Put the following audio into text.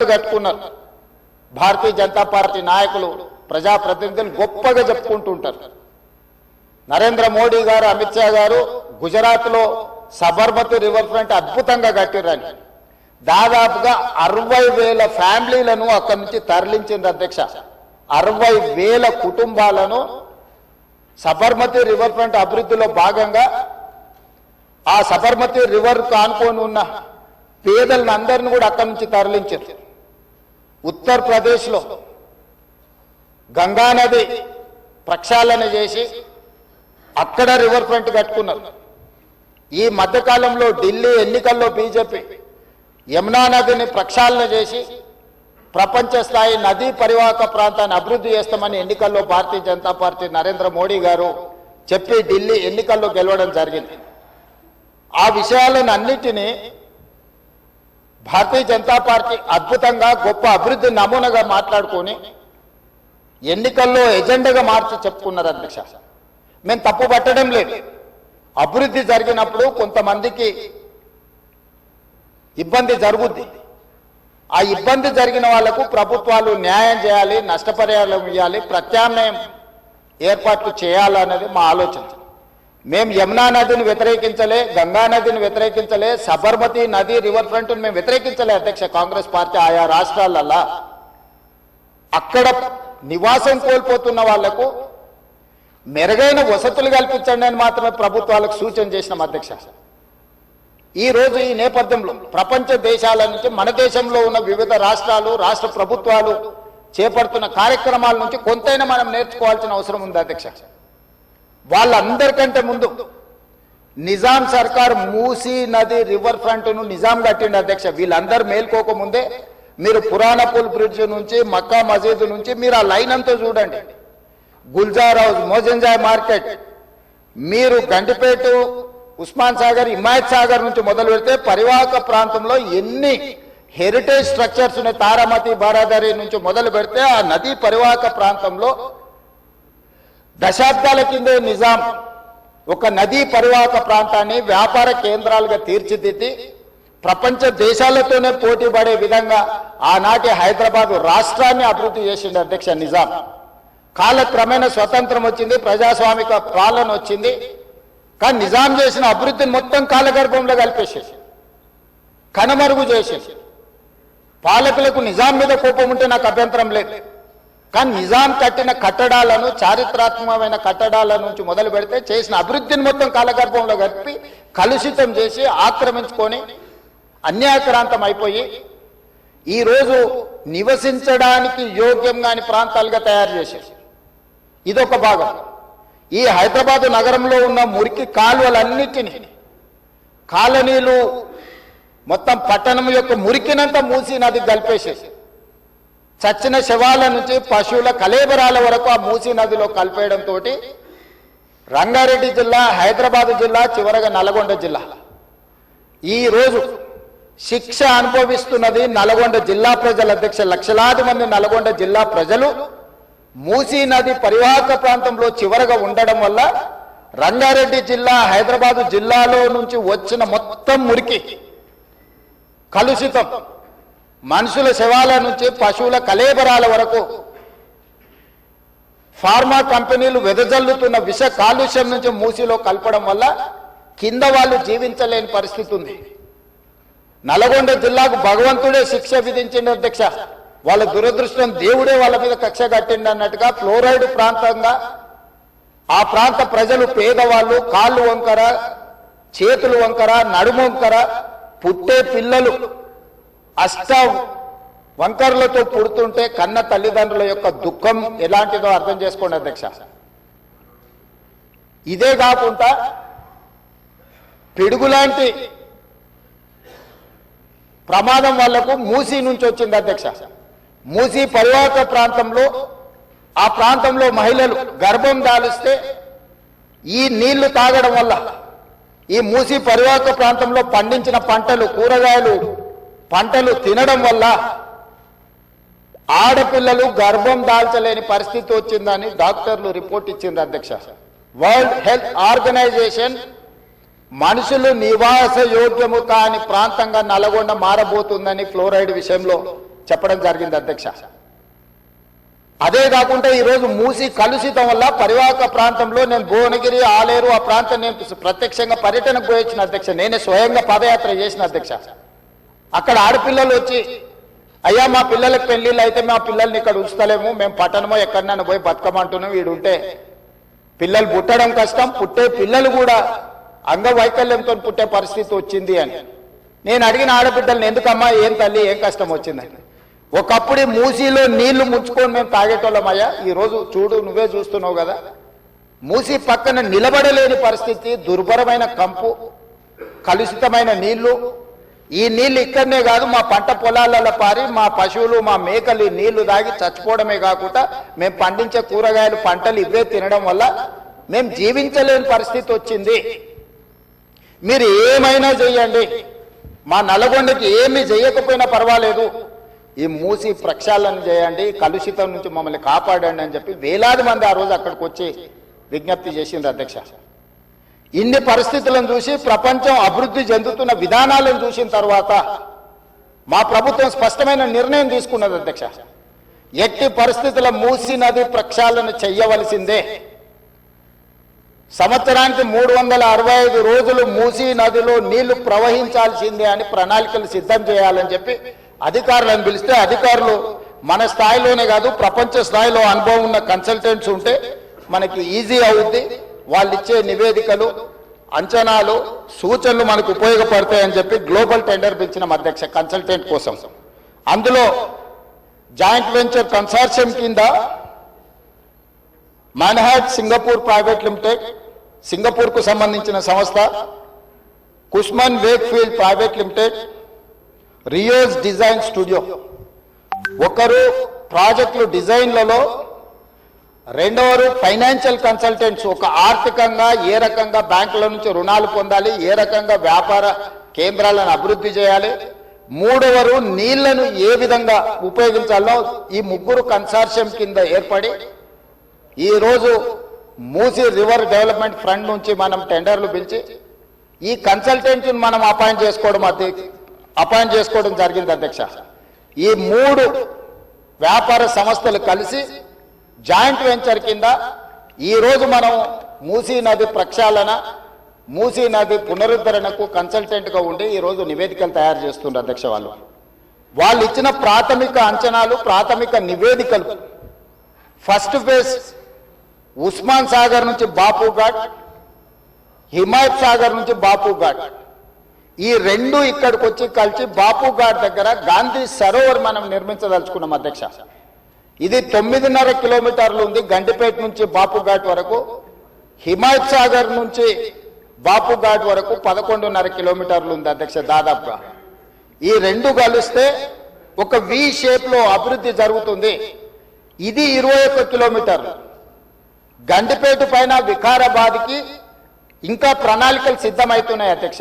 కట్టుకున్నారు. భారతీయ జనతా పార్టీ నాయకులు ప్రజాప్రతినిధులు గొప్పగా చెప్పుకుంటుంటారు. నరేంద్ర మోడీ గారు అమిత్ షా గారు గుజరాత్లో సబర్మతి రివర్ ఫ్రంట్ అద్భుతంగా కట్టిరని దాదాపుగా అరవై వేల ఫ్యామిలీలను అక్కడి నుంచి తరలించింది అధ్యక్ష. అరవై వేల కుటుంబాలను సబర్మతి రివర్ ఫ్రంట్ అభివృద్ధిలో భాగంగా ఆ సబర్మతి రివర్ కానుకొని ఉన్న పేదలను అందరిని కూడా అక్కడి నుంచి తరలించారు ఉత్తరప్రదేశ్లో గంగానది ప్రక్షాళన చేసి అక్కడ రివర్ ఫ్రంట్ కట్టుకున్నారు. ఈ మధ్యకాలంలో ఢిల్లీ ఎన్నికల్లో బీజేపీ యమునా నదిని ప్రక్షాళన చేసి ప్రపంచ స్థాయి నదీ పరివాహక ప్రాంతాన్ని అభివృద్ధి చేస్తామని ఎన్నికల్లో భారతీయ జనతా పార్టీ నరేంద్ర మోడీ గారు చెప్పి ఢిల్లీ ఎన్నికల్లో గెలవడం జరిగింది. ఆ విషయాలను అన్నిటినీ భారతీయ జనతా పార్టీ అద్భుతంగా గొప్ప అభివృద్ధి నమూనాగా మాట్లాడుకొని ఎన్నికల్లో ఎజెండాగా మార్చి చెప్పుకున్నారు అధ్యక్ష. మేము తప్పు పట్టడం లేదు. అభివృద్ధి జరిగినప్పుడు కొంతమందికి ఇబ్బంది జరుగుద్ది. ఆ ఇబ్బంది జరిగిన వాళ్ళకు ప్రభుత్వాలు న్యాయం చేయాలి నష్టపరిహారం ఇవ్వాలి ప్రత్యామ్నాయం ఏర్పాట్లు చేయాలన్నది మా ఆలోచన. మేము యమునా నదిని వ్యతిరేకించలే గంగా నదిని వ్యతిరేకించలే సబర్మతి నది రివర్ ఫ్రంట్ను మేము వ్యతిరేకించలే అధ్యక్ష కాంగ్రెస్ పార్టీ ఆయా రాష్ట్రాలల్లా. అక్కడ నివాసం కోల్పోతున్న వాళ్ళకు మెరుగైన వసతులు కల్పించండి అని మాత్రమే ప్రభుత్వాలకు సూచన చేసినాం అధ్యక్ష. ఈ రోజు ఈ నేపథ్యంలో ప్రపంచ దేశాల నుంచి మన దేశంలో ఉన్న వివిధ రాష్ట్రాలు రాష్ట్ర ప్రభుత్వాలు చేపడుతున్న కార్యక్రమాల నుంచి కొంతైనా మనం నేర్చుకోవాల్సిన అవసరం ఉంది అధ్యక్ష. వాళ్ళందరికంటే ముందు నిజాం సర్కార్ మూసీ నది రివర్ ఫ్రంట్ను నిజాం కట్టిండి అధ్యక్ష. వీళ్ళందరూ మేల్కోకముందే మీరు పురాణ పుల్ బ్రిడ్జ్ నుంచి మక్కా మసీదు నుంచి మీరు ఆ లైన్ అంతా చూడండి. Gulzar House Mozamjahi Market. మీరు గండిపేట ఉస్మాన్ సాగర్ హిమాయత్ సాగర్ నుంచి మొదలు పెడితే పరివాహక ప్రాంతంలో ఎన్ని హెరిటేజ్ స్ట్రక్చర్స్ ఉన్నాయి? తారామతి బారాదారి నుంచి మొదలు పెడితే ఆ నదీ పరివాహక ప్రాంతంలో దశాబ్దాల కిందే నిజాం. ఒక నదీ పరివాహక ప్రాంతాన్ని వ్యాపార కేంద్రాలుగా తీర్చిదిద్ది ప్రపంచ దేశాలతోనే పోటీ పడే విధంగా ఆనాటి హైదరాబాద్ రాష్ట్రాన్ని అభివృద్ధి చేసింది అధ్యక్ష నిజాం. కాలక్రమేణా స్వతంత్రం వచ్చింది ప్రజాస్వామిక పాలన వచ్చింది. కానీ నిజాం చేసిన అభివృద్ధిని మొత్తం కాలగర్భంలో కలిపేసేసి కనుమరుగు చేసేసి పాలకులకు నిజాం మీద కోపం ఉంటే నాకు అభ్యంతరం లేదు. కానీ నిజాం కట్టిన కట్టడాలను చారిత్రాత్మకమైన కట్టడాల నుంచి మొదలు పెడితే చేసిన అభివృద్ధిని మొత్తం కాలగర్భంలో కలిపి కలుషితం చేసి ఆక్రమించుకొని అన్యాయక్రాంతం అయిపోయి ఈరోజు నివసించడానికి యోగ్యం కాని ప్రాంతాలుగా తయారు చేసేసి ఇదొక భాగం. ఈ హైదరాబాద్ నగరంలో ఉన్న మురికి కాలువలన్నిటినీ కాలనీలు మొత్తం పట్టణం యొక్క మురికినంతా మూసి నది కలిపేసేసి చచ్చిన శవాల నుంచి పశువుల కలేబరాల వరకు ఆ మూసీ నదిలో కలిపేయడంతో రంగారెడ్డి జిల్లా హైదరాబాద్ జిల్లా చివరగా నల్గొండ జిల్లా. ఈ రోజు శిక్ష అనుభవిస్తున్నది నల్గొండ జిల్లా ప్రజల అధ్యక్ష లక్షలాది మంది నల్గొండ జిల్లా ప్రజలు. మూసీ నది పరివాహక ప్రాంతంలో చివరగా ఉండడం వల్ల రంగారెడ్డి జిల్లా హైదరాబాదు జిల్లాలో నుంచి వచ్చిన మొత్తం మురికి కలుషితం. మనుషుల శవాల నుంచి పశువుల కలేబరాల వరకు ఫార్మా కంపెనీలు వెదజల్లుతున్న విష కాలుష్యం నుంచి మూసిలో కలపడం వల్ల కింద వాళ్ళు జీవించలేని పరిస్థితి ఉంది. నల్గొండ జిల్లాకు భగవంతుడే శిక్ష విధించిన అధ్యక్ష. వాళ్ళ దురదృష్టం దేవుడే వాళ్ళ మీద కక్ష కట్టిండి అన్నట్టుగా ఫ్లోరైడ్ ప్రాంతంగా ఆ ప్రాంత ప్రజలు పేదవాళ్ళు కాళ్ళు వంకర చేతులు వంకర నడుము వంకర పుట్టే పిల్లలు అష్ట వంకర్లతో పుడుతుంటే కన్న తల్లిదండ్రుల యొక్క దుఃఖం ఎలాంటిదో అర్థం చేసుకోండి అధ్యక్ష. ఇదే కాకుండా పిడుగులాంటి ప్రమాదం వాళ్ళకు మూసీ నుంచి వచ్చింది అధ్యక్ష. మూసీ పరివాహక ప్రాంతంలో ఆ ప్రాంతంలో మహిళలు గర్భం దాలిస్తే ఈ నీళ్ళు తాగడం వల్ల ఈ మూసీ పరివాహక ప్రాంతంలో పండించిన పంటలు కూరగాయలు పంటలు తినడం వల్ల ఆడపిల్లలు గర్భం దాల్చలేని పరిస్థితి వచ్చిందని డాక్టర్లు రిపోర్ట్ ఇచ్చింది అధ్యక్ష. వరల్డ్ హెల్త్ ఆర్గనైజేషన్ మనుషులు నివాస యోగ్యము కాని ప్రాంతంగా నల్గొండ మారబోతుందని ఫ్లోరైడ్ విషయంలో చెప్పడం జరిగింది అధ్యక్ష. అదే కాకుండా ఈరోజు మూసి కలుషితం వల్ల పరివాహక ప్రాంతంలో నేను భువనగిరి ఆలేరు ఆ ప్రాంతం నేను ప్రత్యక్షంగా పర్యటనకు పోయించిన అధ్యక్ష. నేనే స్వయంగా పాదయాత్ర చేసిన అధ్యక్ష. అక్కడ ఆడపిల్లలు వచ్చి అయ్యా మా పిల్లలకు పెళ్ళిళ్ళు అయితే మా పిల్లల్ని ఇక్కడ ఉంచుతలేము మేము పట్టణమో ఎక్కడన్నా పోయి బతకమంటున్నాం వీడు ఉంటే పిల్లలు పుట్టడం కష్టం పుట్టే పిల్లలు కూడా అంగవైకల్యంతో పుట్టే పరిస్థితి వచ్చింది అని. నేను అడిగిన ఆడబిడ్డల్ని ఎందుకమ్మా ఏం తల్లి ఏం కష్టం వచ్చిందని ఒకప్పుడు మూసీలో నీళ్ళు ముంచుకొని మేము తాగేటోళ్ళమయ్యా ఈ రోజు చూడు నువ్వే చూస్తున్నావు కదా. మూసి పక్కన నిలబడలేని పరిస్థితి దుర్భరమైన కంపు కలుషితమైన నీళ్ళు ఈ నీళ్ళు ఇక్కడనే కాదు మా పంట పొలాలలో పారి మా పశువులు మా మేకలు ఈ నీళ్ళు తాగి చచ్చిపోవడమే కాకుండా మేము పండించే కూరగాయలు పంటలు ఇవే తినడం వల్ల మేము జీవించలేని పరిస్థితి వచ్చింది. మీరు ఏమైనా చెయ్యండి. మా నల్గొండకి ఏమి చేయకపోయినా పర్వాలేదు. ఈ మూసి ప్రక్షాళన చేయండి కలుషితం నుంచి మమ్మల్ని కాపాడండి అని చెప్పి వేలాది మంది ఆ రోజు అక్కడికి వచ్చి విజ్ఞప్తి చేసింది అధ్యక్ష. ఇన్ని పరిస్థితులను చూసి ప్రపంచం అభివృద్ధి చెందుతున్న విధానాలను చూసిన తర్వాత మా ప్రభుత్వం స్పష్టమైన నిర్ణయం తీసుకున్నది అధ్యక్ష. ఎట్టి పరిస్థితుల మూసి నది ప్రక్షాళన చెయ్యవలసిందే. సంవత్సరానికి మూడు వందల అరవై ఐదు రోజులు మూసీ నదిలో నీళ్ళు ప్రవహించాల్సిందే అని ప్రణాళికలు సిద్ధం చేయాలని చెప్పి అధికారులను పిలిస్తే అధికారులు మన స్థాయిలోనే కాదు ప్రపంచ స్థాయిలో అనుభవం ఉన్న కన్సల్టెంట్స్ ఉంటే మనకి ఈజీ అవుద్ది. వాళ్ళు ఇచ్చే నివేదికలు అంచనాలు సూచనలు మనకు ఉపయోగపడతాయని చెప్పి గ్లోబల్ టెండర్ పిలిచిన అధ్యక్ష కన్సల్టెంట్ కోసం. అందులో జాయింట్ వెంచర్ కన్సార్షియం కింద మన్హాట్ సింగపూర్ ప్రైవేట్ లిమిటెడ్ సింగపూర్కు సంబంధించిన సంస్థ Cushman Wakefield Private Limited Rios Design Studio. ఒకరు ప్రాజెక్టులు డిజైన్లలో రెండవరు ఫైనాన్షియల్ కన్సల్టెంట్స్ ఒక ఆర్థికంగా ఏ రకంగా బ్యాంకుల నుంచి రుణాలు పొందాలి ఏ రకంగా వ్యాపార కేంద్రాలను అభివృద్ధి చేయాలి. మూడవరు నీళ్ళను ఏ విధంగా ఉపయోగించాలో ఈ ముగ్గురు కన్సార్షియం కింద ఏర్పడి ఈరోజు మూసి రివర్ డెవలప్మెంట్ ఫ్రంట్ నుంచి మనం టెండర్లు పిలిచి ఈ కన్సల్టెంట్ని మనం అపాయింట్ చేసుకోవడం అది అపాయింట్ చేసుకోవడం జరిగింది అధ్యక్ష. ఈ మూడు వ్యాపార సంస్థలు కలిసి జాయింట్ వెంచర్ కింద ఈరోజు మనం మూసీ నది ప్రక్షాళన మూసీ నది పునరుద్ధరణకు కన్సల్టెంట్గా ఉండి ఈ రోజు నివేదికలు తయారు చేస్తుండ్రు అధ్యక్ష వాళ్ళు. వాళ్ళు ఇచ్చిన ప్రాథమిక అంచనాలు ప్రాథమిక నివేదికలు. ఫస్ట్ ఫేజ్ ఉస్మాన్ సాగర్ నుంచి బాపు ఘాట్ హిమాయత్ సాగర్ నుంచి బాపు ఘాట్ ఈ రెండు ఇక్కడికి వచ్చి కలిసి బాపు ఘాట్ దగ్గర గాంధీ సరోవర్ మనం నిర్మించదలుచుకున్నాం అధ్యక్ష. ఇది తొమ్మిదిన్నర కిలోమీటర్లు ఉంది. గండిపేట నుంచి బాపుఘాట్ వరకు హిమాయత్ సాగర్ నుంచి బాపుఘాట్ వరకు పదకొండున్నర కిలోమీటర్లు ఉంది అధ్యక్ష దాదాపుగా. ఈ రెండు కలిస్తే ఒక వి షేప్లో అభివృద్ధి జరుగుతుంది. ఇది ఇరవై ఒక్క కిలోమీటర్లు. గండిపేట పైన వికారాబాద్కి ఇంకా ప్రణాళికలు సిద్ధమవుతున్నాయి అధ్యక్ష.